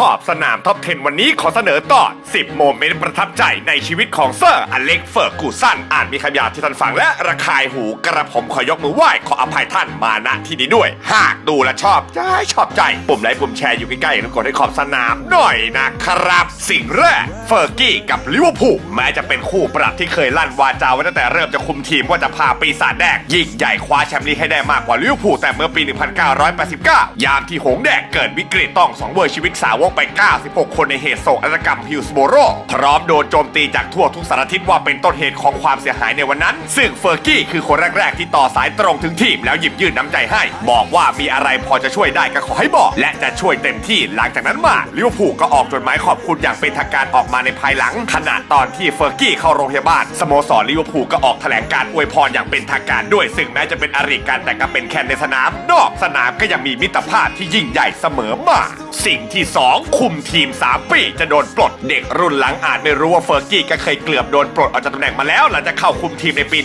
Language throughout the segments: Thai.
ขอบสนามท็อป 10 วันนี้ขอเสนอตอ10 โมเมนต์ประทับใจในชีวิตของเซอร์อเล็กเฟอร์กูสันอ่านมีคำหยาบที่ท่านฟังและระคายหูกระผมขอยกมือไหว้ขออภัยท่านมาณที่นี้ด้วย หากดูและชอบใจชอบใจ ปุ่มไลค์ปุ่มแชร์อยู่ใกล้ๆแล้วกดให้ขอบสนามหน่อยนะครับ สิ่งแรกเฟอร์กี้กับลิเวอร์พูลแม้จะเป็นคู่ปรับที่เคยลั่นวาจาไว้ตั้งแต่เริ่มจะคุมทีมว่าจะพาปีศาจแดงยิ่งใหญ่คว้าแชมป์ลีกให้ได้มากกว่าลิเวอร์พูลแต่เมื่อปี 1989 ยามที่หงแดงเกิดวิกฤตต้องสองเวอร์ชีวิตสาวกไป 96 คนในเหตุโศกนาฏกรรมฮิลส์โบโรพร้อมโดนโจมตีจากทั่วทุกสารทิศว่าเป็นต้นเหตุของความเสียหายในวันนั้น ซึ่งเฟอร์กี้คือคนแรก ๆ ที่ต่อสายตรงถึงทีมแล้วหยิบยื่นน้ำใจให้ บอกว่ามีอะไรพอจะช่วยได้ก็ขอให้บอก และจะช่วยเต็มที่หลังจากนั้นมาลิเวอร์พูลก็ออกจดหมายขอบคุณอย่างเป็นทางการออกมาในภายหลัง ขณะตอนที่เฟอร์กี้เข้าโรงพยาบาลสโมสรลิเวอร์พูลก็ออกแถลงการอวยพรอย่างเป็นทางการด้วย ซึ่งแม้จะเป็นอริกันแต่ก็เป็นแค่ในสนาม นอกสนามก็ยังมีมิตรภาพที่ยิ่งใหญ่เสมอมา สิ่งที่ 2คุมทีม 3 ปีจะโดนปลดเด็กรุ่นหลังอาจไม่รู้ว่าเฟอร์กี้ก็เคยเกือบโดนปลดออกจากตำแหน่งมาแล้ว หลังจากเข้าคุมทีมในปี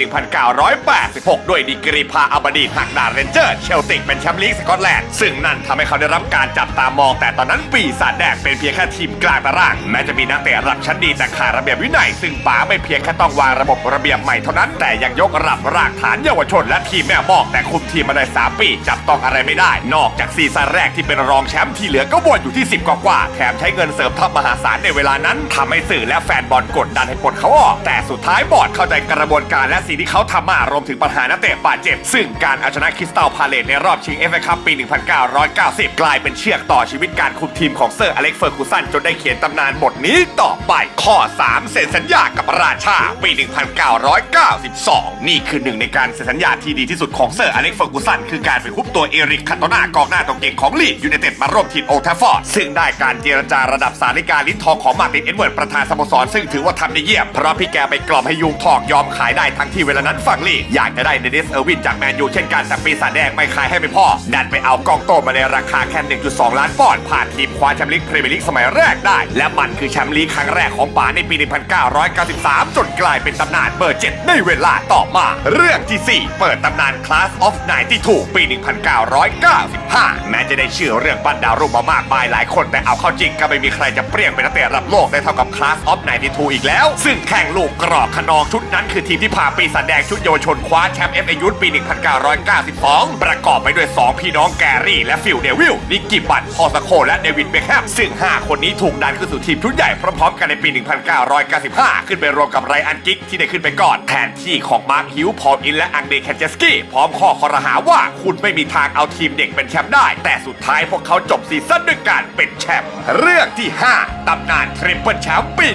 1986 ด้วยดีกรีพาอับดีหักดาเรนเจอร์เชลติกเป็นแชมป์ลีกสกอตแลนด์ซึ่งนั่นทำให้เขาได้รับการจับตามองแต่ตอนนั้นปีศาจแดงเป็นเพียงแค่ทีมกลางตารางแม้จะมีนักเตะระดับชั้นดีแต่ขาดระเบียบวินัย ซึ่งป๋าไม่เพียงแค่ต้องวางระบบระเบียบใหม่เท่านั้นแต่ยังยกระดับรากฐานเยาวชนและทีมแม่บอกแต่คุมทีมมาได้3ปีจับต้องอะไรไม่ได้ นอกจากซีซั่นแรกที่เป็นรองแชมป์ที่เหลือก็วนอยู่ที่ 10กว่าๆแถมใช้เงินเสริมทัพมหาศาลในเวลานั้นทำให้สื่อและแฟนบอลกดดันให้ปลดเขาออก แต่สุดท้ายบอร์ดเข้าใจกระบวนการและสิ่งที่เขาทำมารวมถึงปัญหานักเตะบาดเจ็บ ซึ่งการเอาชนะคริสตัลพาเลตในรอบชิงเอฟเอคัพปี 1990 กลายเป็นเชือกต่อชีวิตการคุมทีมของเซอร์อเล็กเฟอร์กูสันจนได้เขียนตำนานบทนี้ต่อไปข้อ 3 เซ็นสัญญากับราชาปี 1992 นี่คือหนึ่งในการเซ็นสัญญาที่ดีที่สุดของเซอร์อเล็กเฟอร์กูสันคือการไปคุบตัวเอริกคันโตนากองหน้าตัวเก่งของลีดยูไนเต็ดมาร่วมทีมโอลด์แทฟฟอร์ดซึ่งได้การเจรจาระดับสาริกาลิ้นทองของมาตินเอ็ดเวิร์ดประธานสโมสรซึ่งถือว่าทำได้เยี่ยมเพราะพี่แกไปกล่อมให้ยุงทองยอมขายได้ทั้งที่เวลานั้นฝั่งลีดอยากจะได้เดนิสเออร์วินจากแมนยูเช่นกันแต่ปีศาจแดงไม่ขายให้ไม่พอดันไปเอากองโตมาในราคาแค่ 1.2 ล้านปอนด์ผ่านทีมคว้าแชมป์ลีกพรีเมียร์ลีกสมัยแรกได้ และมันคือแชมป์ลีกครั้งแรกของป๋าในปี 1993 จนกลายเป็นตำนานเบอร์7ในเวลาต่อมา เรื่องที่ 4 เปิดตำนาน Class of 92ปี 1995 แม้จะได้ชื่อเรื่องปั้นดาวรุ่งมามากมายหลายคนแต่เอาเข้าจริงก็ไม่มีใครจะเปรี้ยงเป็นนักเตะระดับโลกได้เท่ากับ Class of 92อีกแล้ว ซึ่งแข่งลูกกรอกขนองชุดนั้นคือทีมที่พาปีศาจแดงชุดเยาวชนคว้าแชมป์ FA ยุทปี 1992 ประกอบไปด้วย 2 พี่น้องแกรี่ และฟิลเดวิลนิกกี้บัตพอลสโคและเดวิดเบคแฮมซึ่ง 5 คนนี้ถูกดันขึ้นสู่ทีมชุดใหญ่พร้อมๆกันในปี 1995 ขึ้นไปรวมกับไรอันกิกที่ได้ขึ้นไปก่อนแทนที่ของมาร์คฮิวพอลอินและอังเดแคนเจสกี้พร้อมข้อคอรหาว่าคุณไม่มีทางเอาทีมเด็กเป็นแชมป์ได้ แต่สุดท้ายพวกเขาจบซีซั่นด้วยการเป็นแชมป์เรื่องที่ 5 ตำนานทริปเปิลแชมป์ปี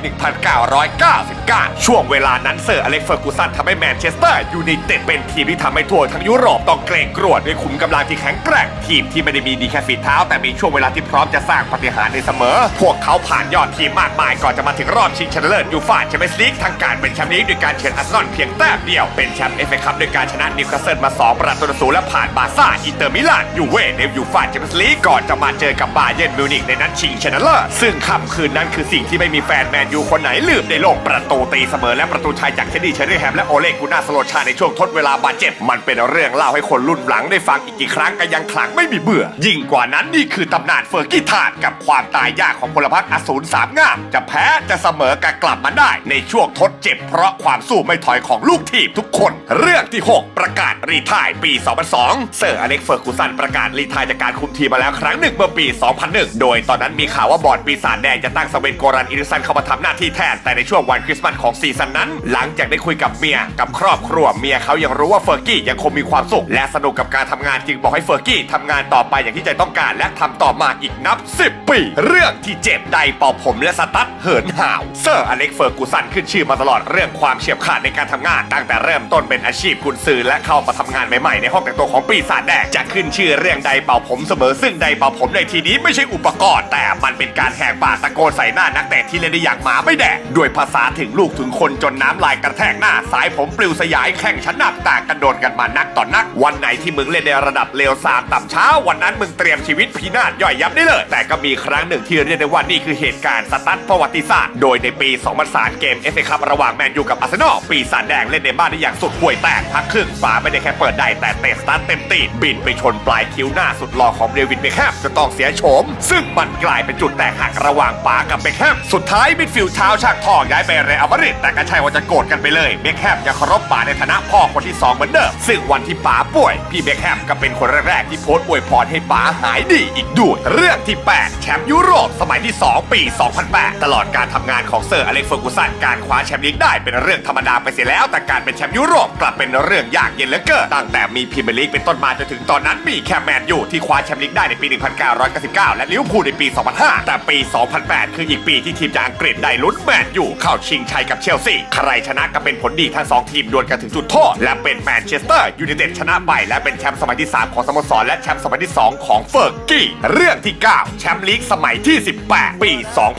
1999 ช่วงเวลานั้นเซอร์อเล็กเฟอร์กูสันทำให้แมนเชสเตอร์ยูไนเต็ดเป็นทีมที่ทำให้ทั่วทั้งยุโรปต้องเกรงกลัวด้วยขุมกำลังที่แข็งแกร่งทีมที่ไม่ได้มีดีแค่ฝีเท้า แต่มีช่วงเวลาที่พร้อมจะสร้างปฏิหารในเสมอ พวกเขาผ่านยอดทีมมากมายก่อนจะมาถึงรอบชิงชนะเลิศยูฟ่าแชมเปี้ยนส์ลีกทั้งการเป็นแชมป์นี้ด้วยการเฉือนอาร์เซนอลเพียงแต้มเดียวเป็นแชมป์เอฟเอคัพด้วยการชนะนิวคาสเซิลมา 2 ประตูต่อศูนย์และผ่านบาซ่าอินเตอร์มิลานยูเว่ในยูฟ่าแชมเปี้ยนส์ลีกก่อนจะมาเจอกับบาเยิร์นมิวนิกในนัดชิงชนะเลิศซึ่งค่ำคืนนั้นคือสิ่งที่ไม่มีแฟนแมนยูคนไหนลืมในโลกประตูตีเสมอและประตูชัยจากเชนดี้เชอรี่แฮมและโอเลกุน่าสโลชาในช่วงทดเวลาบาดเจ็บ มันเป็นเรื่องเล่าให้คนรุ่นหลังได้ฟังอีกกี่ครั้งก็ยังขลังไม่มีเบื่อ ยิ่งกว่านั้นนี่คือตำนานเฟอร์กี้ทาดกับความตายยากของพลพรรคอสูรสามงามจะแพ้จะเสมอกันกลับมาได้ ในช่วงทดเจ็บ เพราะความสู้ไม่ถอยของลูกทีมทุกคน เรื่องที่ 6 ประกาศรีไทายปี 2002 เซอร์อเล็กเฟอร์กูสันประกาศรีไทายจากการคุมทีมมาแล้วครั้งหนึ่งเมื่อปี 2001 โดยตอนนั้นมีข่าวว่าบอร์ดปีศาจแดงจะตั้งสเวนโกรันอิริสันเข้ามาทำหน้าที่แทน แต่ในช่วงวันคริสต์มาสของซีซั่นนั้น หลังจากได้คุยกับเมียกับครอบครัวเมียเขายังรู้ว่าเฟอร์กี้ยังคงมีความสุข และสนุกกับการทำงานจึงบอกให้เฟอร์กี้ทำงานต่อไปอย่างที่ใจต้องการ และทำต่อมาอีกนับ 10 ปี เรื่องที่เจ็บใดเป่าผมและสตั๊ดเหินห่าวเซอร์อเล็กเฟอร์กูสันขึ้นชื่อมาตลอดเรื่องความเฉียบขาดในการทำงาน ตั้งแต่เริ่มต้นเป็นอาชีพกุนซือและเข้ามาทำงานใหม่ๆในห้องแต่งตัวของปีศาจแดงจะขึ้นชื่อเรื่องใดเป่าผมเสมอซึ่งใดเป่าผมในทีนี้ไม่ใช่อุปกรณ์แต่มันเป็นการแหกปากตะโกนใส่หน้านักเตะที่เล่นได้อย่างหมาไม่แดกด้วยภาษาถึงลูกถึงคนจนน้ำลายกระแทกหน้าสายผมปลิวสยายแข่งชนะต่างกันโดนกันมานักต่อนนัก วันไหนที่มึงเล่นในระดับเลวซามต่ำช้า วันนั้นมึงเตรียมชีวิตพินาศย่อยยับได้เลย แต่ก็มีครั้งหนึ่งที่เรียกได้ว่านี่คือเหตุการณ์สตั๊ดประวัติศาสตร์โดยในปี 2003 เกม FA คัพระหว่างแมนยูกับอาร์เซนอลปีศาจแดงเล่นในบ้านได้อย่างสุดห่วยแตกพักครึ่งป๋าไม่ได้แค่เปิดได้แต่เตะสตาร์ทเต็มตีนบินไปชนปลายคิ้วหน้าสุดหล่อของเดวิดเบคแฮมจนต้องเสียโฉมซึ่งมันกลายเป็นจุดแตกหักระหว่างป๋ากับเบคแฮมสุดท้ายมิดฟิลด์เท้าชากทองย้ายไปเรอัลมาดริดแต่ก็ใช่ว่าจะโกรธกันไปเลยเบคแฮมยังเคารพป๋าในฐานะพ่อคนที่สองเหมือนเดิมซึ่งวันที่ป๋าป่วย พี่เบคแฮมก็เป็นคนแรกๆที่โพสต์อวยพรให้ป๋าหายดีอีกด้วย เรื่องที่ 8 แชมป์ยุโรปสมัยที่ 2 ปี 2008 ตลอดการทำงานของเซอร์อเล็กซ์เฟอร์กูสันการคว้าแชมป์ลีกได้เป็นเรื่องธรรมดาไปเสียแล้ว แต่การเป็นแชมป์ยุโรปกลับเป็นเรื่องยากเย็นเหลือเกินตั้งแต่มีพรีเมียร์ลีกเป็นต้นมาจนถึงตอนนั้นมีแค่แมนยูที่คว้าแชมป์ลีกได้ในปี 1999 และลิเวอร์พูลในปี 2005 แต่ปี 2008 คืออีกปีที่ทีมจากอังกฤษได้ลุ้นแมนยูเข้าชิงชัยกับเชลซี ใครชนะก็เป็นผลดีทั้งสองทีมดวลกันถึงจุดโทษ และเป็นแมนเชสเตอร์ยูไนเต็ดชนะไป และเป็นแชมป์สมัยที่ 3 ของสโมสรและแชมป์สมัยที่ 2 ของเฟอร์กี้ เรื่องที่ 9 แชมป์ลีกสมัยที่ 18 ปี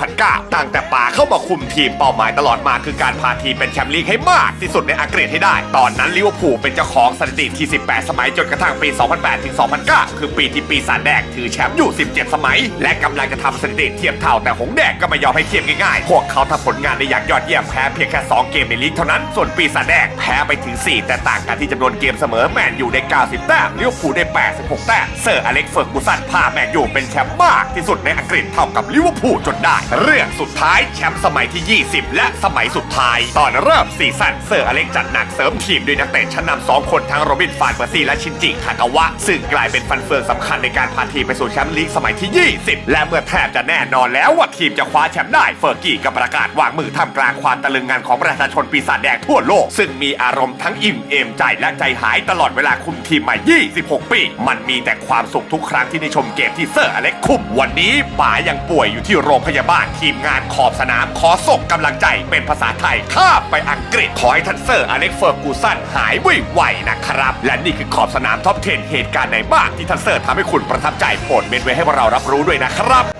2009 ตั้งแต่ป่าเข้ามาคุมทีมเป้าหมายตลอดมาคือการพาทีมเป็นแชมป์ลีกให้มากที่สุดในอังกฤษให้ได้ ตอนนั้นลิเวอร์พูลเป็นเจ้าของสถิติที่ 18 สมัยจนกระทั่งปี 2008 ถึง 2009 คือปีที่ปีศาจแดงถือแชมป์อยู่ 17 สมัย และกำลังจะทำสถิติเทียบเท่าแต่หงแดงก็ไม่ยอมให้เทียบง่ายๆ พวกเขาทำผลงานได้อย่างยอดเยี่ยมแพ้เพียงแค่ 2 เกมในลีกเท่านั้น ส่วนปีศาจแดงแพ้ไปถึง 4 แต่ต่างกันที่จำนวนเกมเสมอแมนยูได้ 90 แต้มลิเวอร์พูลได้ 86 แต้มเซอร์อเล็กซ์เฟิร์กูสันพาแมนยูเป็นแชมป์มากที่สุดในอังกฤษเท่ากับลิเวอร์พูลจนได้ เรื่องสุดท้ายแชมป์สมัยที่ 20 และสมัยสุดท้าย ตอนเริ่มซีซั่นเซอร์อเล็กซ์จัดหนักเสริมทีมด้วยนักเตะชั้นนำสองคนทั้งโรบินฟานเปอร์ซี่และชินจิคากาวะซึ่งกลายเป็นฟันเฟืองสำคัญในการพาทีมไปสู่แชมป์ลีกสมัยที่ 20และเมื่อแทบจะแน่นอนแล้วว่าทีมจะคว้าแชมป์ได้เฟอร์กี้ก็ประกาศวางมือท่ามกลางความตะลึงงานของประชาชนปีศาจแดงทั่วโลก ซึ่งมีอารมณ์ทั้งอิ่มเอมใจและใจหายตลอดเวลาคุมทีมมา 26 ปี มันมีแต่ความสุขทุกครั้งที่ได้ชมเกมที่เซอร์อเล็กคุม วันนี้ป๋ายังป่วยอยู่ที่โรงพยาบาลทีมงานขอบสนามขอส่งกำลังใจเป็นภาษาไทยข้าไปอังกฤษขอให้ท่านเซอร์อเล็กเฟิร์กูสันหายไวๆนะครับ และนี่คือขอบสนามท็อป 10 เหตุการณ์ไหนบ้างที่ท่านเซอร์ทำให้คุณประทับใจโปรดเมนไว้ให้พวกเรารับรู้ด้วยนะครับ rap.